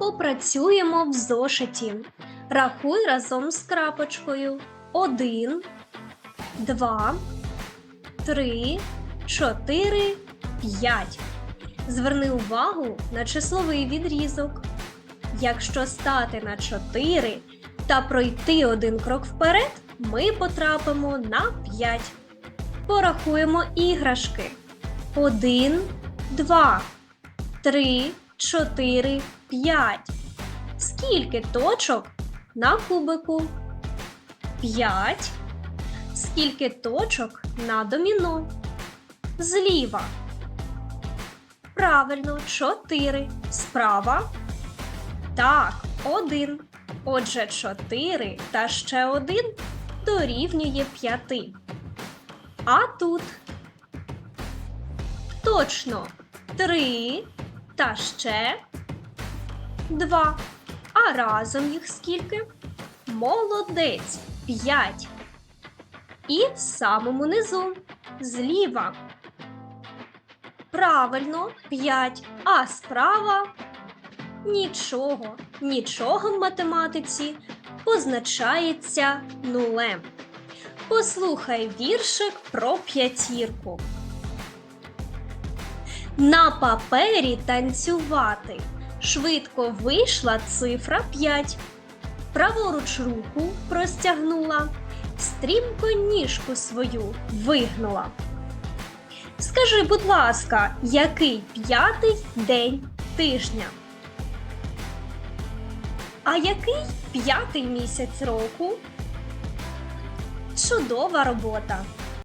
Попрацюємо в зошиті. Рахуй разом з крапочкою. Один, два, три, чотири, п'ять. Зверни увагу на числовий відрізок. Якщо стати на 4 та пройти один крок вперед, ми потрапимо на 5. Порахуємо іграшки. 1, 2, 3, 4, 5. Скільки точок на кубику? 5. Скільки точок на доміно? Зліва. Правильно, 4. Справа. Так, 1. Отже, 4 та ще 1 дорівнює 5. А тут точно 3 та ще 2. А разом їх скільки? Молодець 5. І в самому низу зліва. Правильно 5. А справа нічого. Нічого в математиці позначається нулем. Послухай віршик про п'ятірку. На папері танцювати. Швидко вийшла цифра 5. Праворуч руку простягнула, стрімко ніжку свою вигнула. Скажи, будь ласка, який п'ятий день тижня? А який п'ятий місяць року? Чудова робота!